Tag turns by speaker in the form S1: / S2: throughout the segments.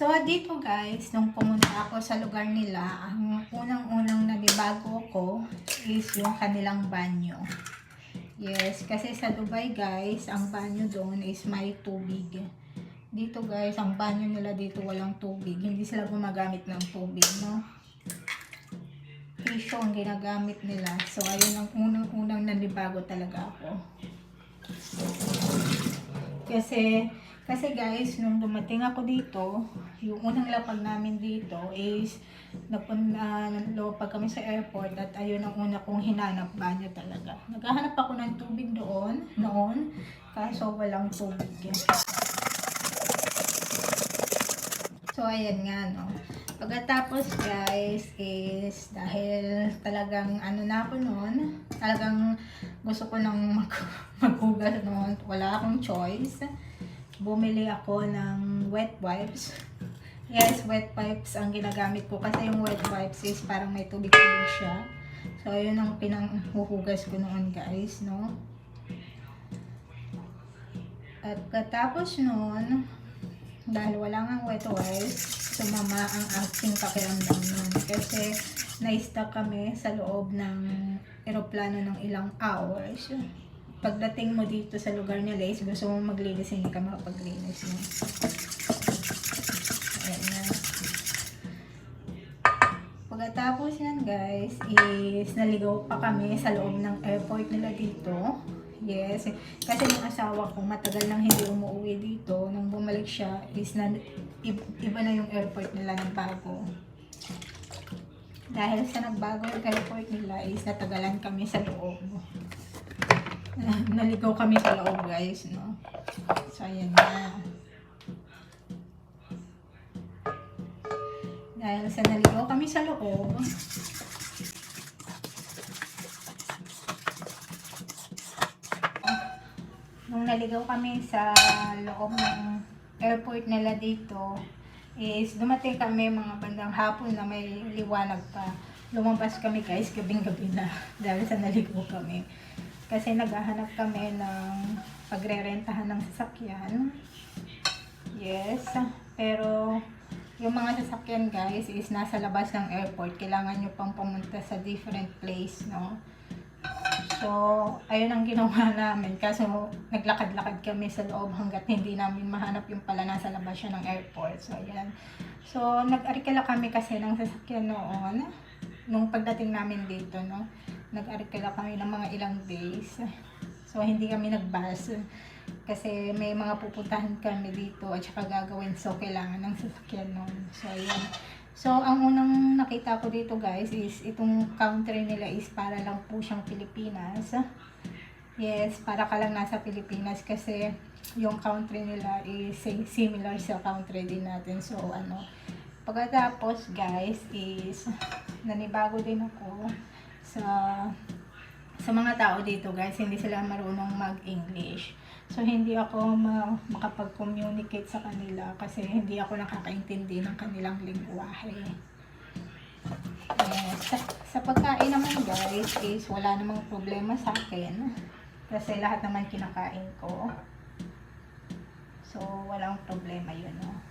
S1: So, dito guys, nung pumunta ako sa lugar nila, ang unang-unang nanibago ko is yung kanilang banyo. Yes, kasi sa Dubai guys, ang banyo doon is may tubig. Dito guys, ang banyo nila dito walang tubig. Hindi sila gumagamit ng tubig, no? Tissue ang ginagamit nila. So, ayun ang unang-unang nanibago talaga ako. Kasi, kasi guys, nung dumating ako dito, yung unang lapag namin dito is nagpunta, pag kami sa airport at ayun ang una kong hinanap banyo talaga. Naghahanap ako ng tubig doon, noon, kaso walang tubig. So, ayan nga, no. Pagkatapos, guys, is dahil talagang ano na ako noon, talagang gusto ko nang mag maghugas noon, wala akong choice. Bumili ako ng wet wipes. Yes, wet wipes ang ginagamit ko kasi yung wet wipes is parang may tubig-tubig siya. So, yun ang pinanghuhugas ko noon, guys, no? At katapos noon, dahil wala nga wet wipes, sumama ang aking pakiramdam nun. Kasi na-stuck kami sa loob ng eroplano ng ilang hours. Pagdating mo dito sa lugar nila is gusto mo maglinis, hindi ka makapaglinis mo. Ayan na. Pagkatapos yan guys, is naligaw pa kami sa loob ng airport nila dito. Yes. Kasi yung asawa ko, matagal nang hindi umuwi dito. Nung bumalik siya, is na, iba na yung airport nila ng bago. Dahil sa nagbago yung airport nila, is natagalan kami sa loob. Naligaw kami sa loob, guys, no? So, na. Dahil sa naligaw kami sa loob, nung naligaw kami sa loob ng airport nila dito, is dumating kami mga bandang hapon na may liwanag pa. Lumabas kami guys, gabing-gabi na dahil sa naligaw kami. Kasi naghahanap kami ng pagrerentahan ng sasakyan. Yes, pero yung mga sasakyan guys is nasa labas ng airport. Kailangan nyo pang pumunta sa different place, no? So, ayun ang ginawa namin. Kaso, naglakad-lakad kami sa loob hanggat hindi namin mahanap yung pala nasa labas siya ng airport. So, ayan. So, nag-arikala kami kasi ng sasakyan noon. Nung pagdating namin dito, no? Nag-arikala kami ng mga ilang days. So, hindi kami nag-bus. Kasi may mga pupuntahan kami dito at saka gagawin. So, kailangan ng sasakyan noon. So, ayan. So, ang unang nakita ko dito guys is itong country nila is para lang po siyang Pilipinas. Yes, para ka lang nasa Pilipinas kasi yung country nila is si- similar sa country din natin. So, ano, pagkatapos guys is nanibago din ako sa sa mga tao dito guys, hindi sila marunong mag-English. So, hindi ako ma- makapag-communicate sa kanila kasi hindi ako nakakaintindi ng kanilang lingwahe. Yes. Sa, sa pagkain naman guys is wala namang problema sa akin. Kasi lahat naman kinakain ko. So, walang problema yun, no?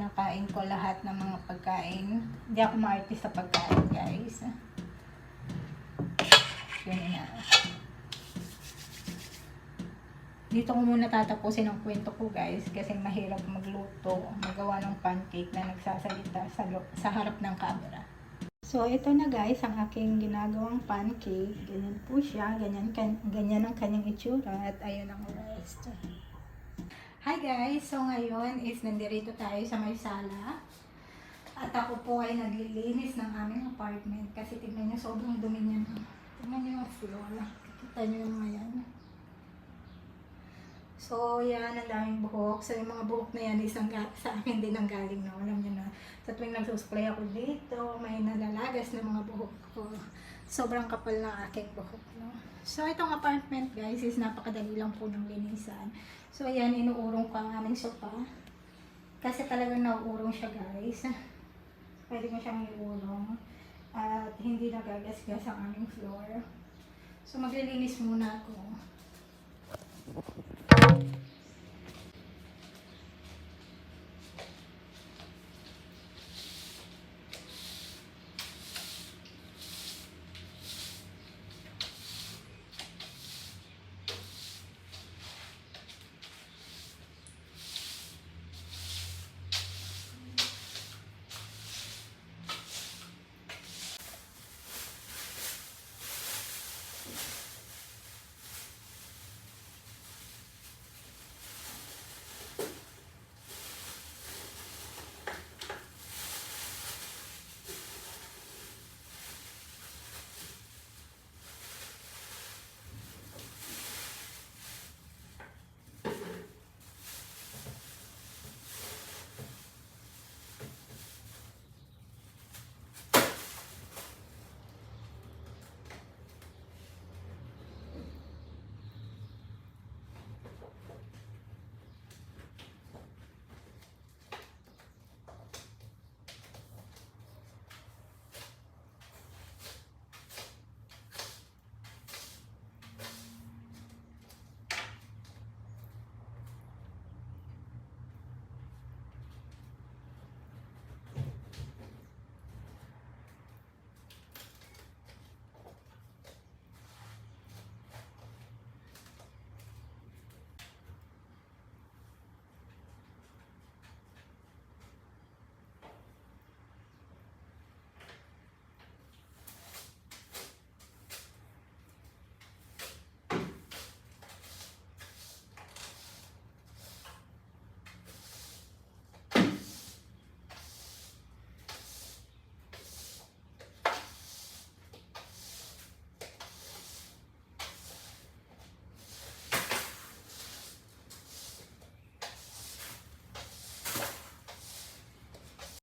S1: Kinakain ko lahat ng mga pagkain. Hindi ako ma-artist sa pagkain, guys. Yun nga. Dito ko muna tatapusin ang kwento ko guys kasi mahirap magluto, magawa ng pancake na nagsasalita sa, sa harap ng camera. So ito na guys ang aking ginagawang pancake. Ganyan po siya, ganyan, kan, ganyan ang kanyang itsura at ayun ang rest. Hi guys! So ngayon is nandito tayo sa may sala. At ako po ay naglilinis ng aming apartment kasi tignan nyo sobrang dumi niya. Tignan nyo yung floor. Kita nyo yung mga yan. So, yan, ang daming buhok. So, yung mga buhok na yan, isang sa akin din ang galing, no? Alam niyo na, sa tuwing nagsusupply ako dito, may nalalagas na mga buhok ko. Sobrang kapal ng aking buhok, no? So, itong apartment, guys, is napakadali lang po ng linisan. So, ayan, inuurong ko ang aming sofa. Kasi talagang nauurong siya, guys. Pwede mo siyang iurong. At hindi nagagasgas ang aming floor. So, maglilinis muna ako.